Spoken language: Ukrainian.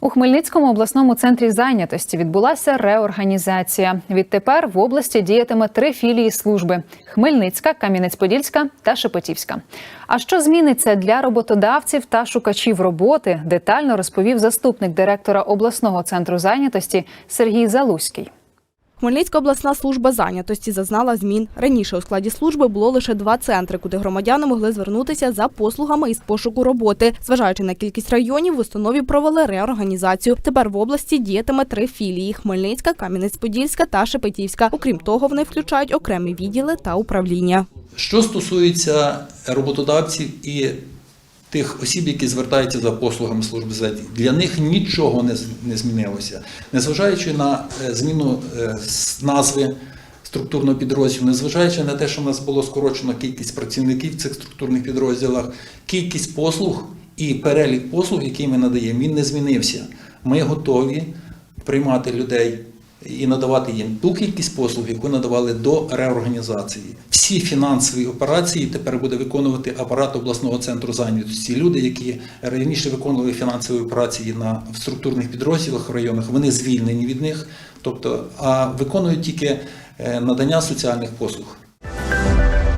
У Хмельницькому обласному центрі зайнятості відбулася реорганізація. Відтепер в області діятиме три філії служби: Хмельницька, Кам'янець-Подільська та Шепетівська. А що зміниться для роботодавців та шукачів роботи? Детально розповів заступник директора обласного центру зайнятості Сергій Залузький. Хмельницька обласна служба зайнятості зазнала змін. Раніше у складі служби було лише два центри, куди громадяни могли звернутися за послугами із пошуку роботи. Зважаючи на кількість районів, в установі провели реорганізацію. Тепер в області діятиме три філії: Хмельницька, Кам'янець-Подільська та Шепетівська. Окрім того, вони включають окремі відділи та управління. Що стосується роботодавців і тих осіб, які звертаються за послугами служби зайнятості, для них нічого не, не змінилося. Незважаючи на е, зміну е, назви структурного підрозділу, незважаючи на те, що в нас було скорочено кількість працівників в цих структурних підрозділах, кількість послуг і перелік послуг, які ми надаємо, він не змінився. Ми готові приймати людей і надавати їм ту кількість послуг, яку надавали до реорганізації. Всі фінансові операції тепер буде виконувати апарат обласного центру зайнятості. Люди, які раніше виконували фінансові операції на в структурних підрозділах в районах, вони звільнені від них, тобто а виконують тільки е, надання соціальних послуг.